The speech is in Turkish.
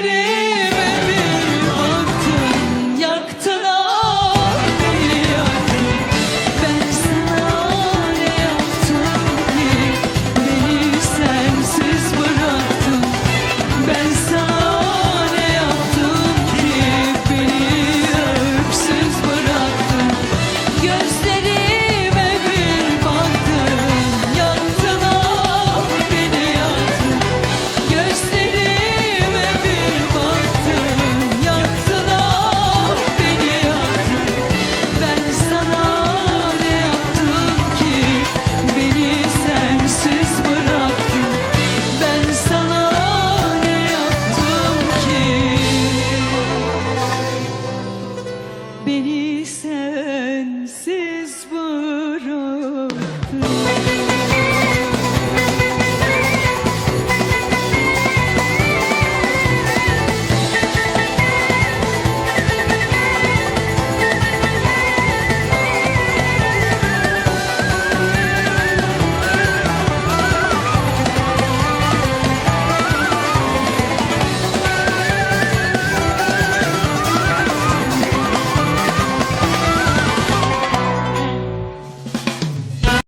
querer. Beni sensiz bırak.